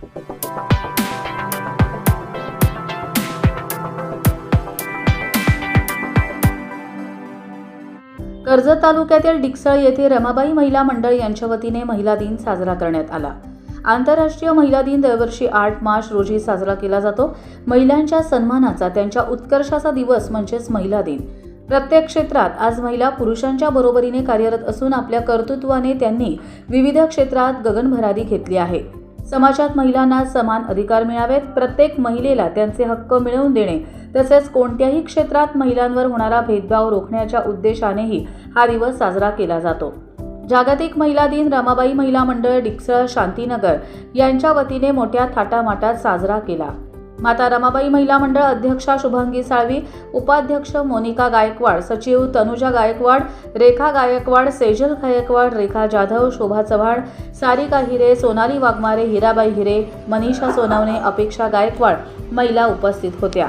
कर्जत तालुक्यातील डिकसळ येथे रमाबाई महिला मंडळ यांच्या वतीने महिला दिन साजरा करण्यात आला. आंतरराष्ट्रीय महिला दिन दरवर्षी आठ मार्च रोजी साजरा केला जातो. महिलांच्या सन्मानाचा त्यांच्या उत्कर्षाचा दिवस म्हणजेच महिला दिन. प्रत्येक क्षेत्रात आज महिला पुरुषांच्या बरोबरीने कार्यरत असून आपल्या कर्तृत्वाने त्यांनी विविध क्षेत्रात गगनभरारी घेतली आहे. समाजात महिलांना समान अधिकार मिळावेत. प्रत्येक महिलेला त्यांचे हक्क मिळवून देणे तसेच कोणत्याही क्षेत्रात महिलांवर होणारा भेदभाव रोखण्याच्या उद्देशानेही हा दिवस साजरा केला जातो. जागतिक महिला दिन रमाबाई महिला मंडळ डिकसळ शांतीनगर यांच्या वतीने मोठ्या थाटामाटात साजरा केला. माता रमाबाई महिला मंडळ अध्यक्षा शुभांगी साळवी उपाध्यक्ष मोनिका गायकवाड सचिव तनुजा गायकवाड रेखा गायकवाड सेजल गायकवाड रेखा जाधव शोभा चव्हाण सारिका हिरे सोनाली वाघमारे हिराबाई हिरे मनीषा सोनावणे अपेक्षा गायकवाड महिला उपस्थित होत्या.